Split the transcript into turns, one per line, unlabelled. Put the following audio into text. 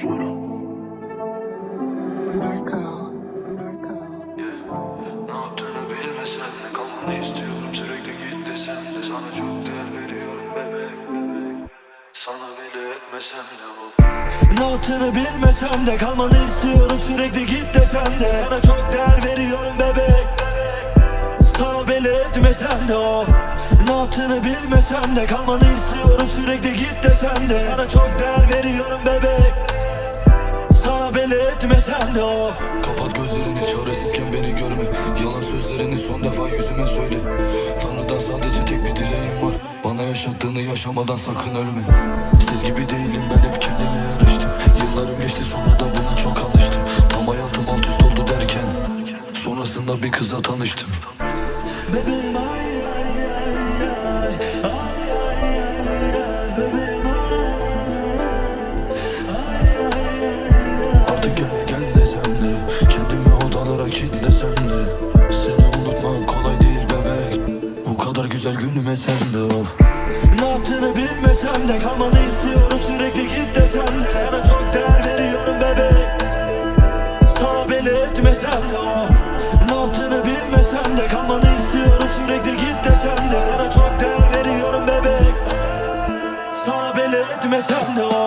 Söyle.
Narco. Narco.
Ne yaptığını bilmesen de kalmanı istiyorum. Sürekli git desem de Sana çok değer veriyorum bebek bebek. Sana bile etmesem de of.
Ne yaptığını bilmesem de kalmanı istiyorum. Sürekli git desem de Sana çok değer veriyorum bebek. Sana belli etmesem de o Ne yaptığını bilmesem de kalmanı istiyorum. Sürekli git desem de Sana çok değer veriyorum bebek o.
Kapat gözlerini çaresizken beni görme. Yalan sözlerini son defa yüzüme söyle. Tanrıdan sadece tek bir dileğim var. Bana yaşattığını yaşamadan sakın ölme. Siz gibi değilim ben hep kendime yarıştım. Yıllarım geçti sonra da buna çok alıştım. Tam hayatım alt üst oldu derken Sonrasında bir kızla tanıştım.
Bebeğim ay. Artık gelme şimdi Seni unutmak kolay değil bebek. Bu kadar güzel
günüme sen de of. Ne yaptığını bilmesem de kalmanı istiyorum. Sürekli git desen de Sana çok değer veriyorum bebek. Sana beni etmesen de of.
Ne yaptığını bilmesem de kalmanı istiyorum. Sürekli git desen de Sana çok değer veriyorum bebek. Sana beni etmesen de of.